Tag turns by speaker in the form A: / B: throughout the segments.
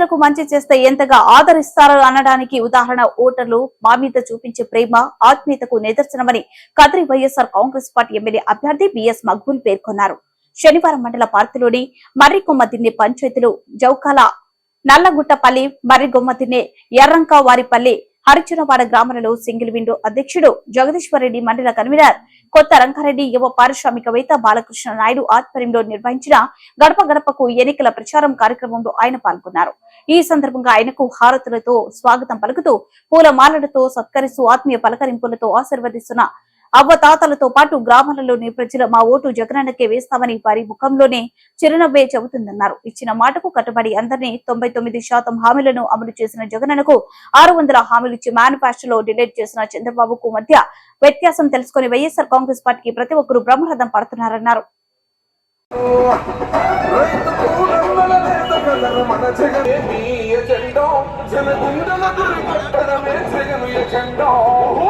A: రైతులకు మంచి చేస్తే ఎంతగా ఆదరిస్తారో అనడానికి ఉదాహరణ ఓటర్లు మా మీద చూపించే ప్రేమ ఆత్మీయతకు నిదర్శనమని Kadiri YSR Congress party MLA అభ్యర్థి బిఎస్ మక్బూల్ పేర్కొన్నారు. శనివారం మండల పార్టీలోని మర్రికొమ్మ తిన్నే పంచాయతీలు జౌకాల నల్లగుట్టపల్లి మర్రిగొమ్మ తిన్నే ఎర్రంక వారిపల్లి హరిచునవాడ గ్రామంలో సింగిల్ విండో అధ్యక్షుడు జగదీశ్వరరెడ్డి మండల కన్వీనర్ కొత్త రంగారెడ్డి యువ పారిశ్రామికవేత్త బాలకృష్ణ నాయుడు ఆధ్వర్యంలో నిర్వహించిన గడప గడపకు ఎన్నికల ప్రచారం కార్యక్రమంలో ఆయన పాల్గొన్నారు. ఈ సందర్భంగా ఆయనకు హారతులతో స్వాగతం పలుకుతూ పూలమాలలతో సత్కరిస్తూ ఆత్మీయ పలకరింపులతో ఆశీర్వదిస్తున్న అవ్వతాతలతో పాటు గ్రామాలలోని ప్రజలు మా ఓటు జగనన్నకే వేస్తామని వారి ముఖంలోనే చిరునవ్వే చెబుతుందన్నారు. ఇచ్చిన మాటకు కట్టుబడి అందరినీ తొంభై తొమ్మిది శాతం హామీలను అమలు చేసిన జగనన్నకు ఆరు వందల హామీలు ఇచ్చి మేనిఫెస్టోలో డిలీట్ చేసిన చంద్రబాబుకు మధ్య వ్యత్యాసం తెలుసుకుని వైఎస్ఆర్ కాంగ్రెస్ పార్టీకి ప్రతి ఒక్కరూ బ్రహ్మరథం పడుతున్నారన్నారు.
B: జగను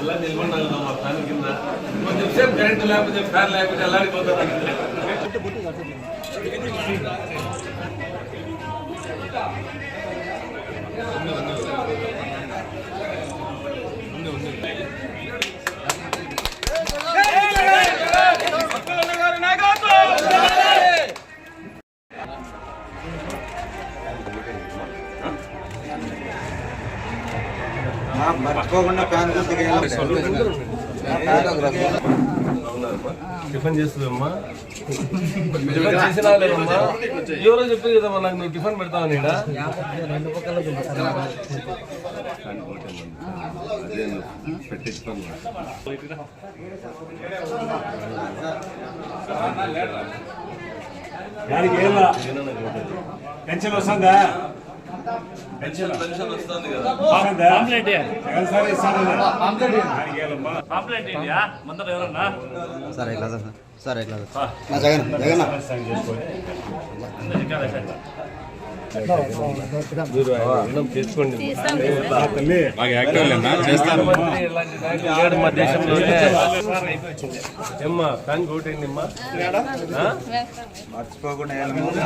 C: ఇలా నిలబడాలమ్మా ఫ్యాన్ కింద కొంచెం సేపు కరెంట్ లేకపోతే ఫ్యాన్ లేకపోతే ఎలాడిపోతారు
D: మర్చిపోకుండా
C: టిఫిన్ చేస్తుందమ్మా. టిఫిన్ చేసినా లేదమ్మా ఎవరో చెప్పి కదమ్మా నాకు నువ్వు టిఫిన్ పెడతావు నీడ
E: ఏం పెన్షన్ వస్తుందా? సార్
D: ఇట్లా సార్ సరే ఇట్లా సార్ నా జగన్ జగన్
C: మా దేశంలోనే ఏమ్మా ఫ్యాన్ అమ్మా
D: మర్చిపోకుండా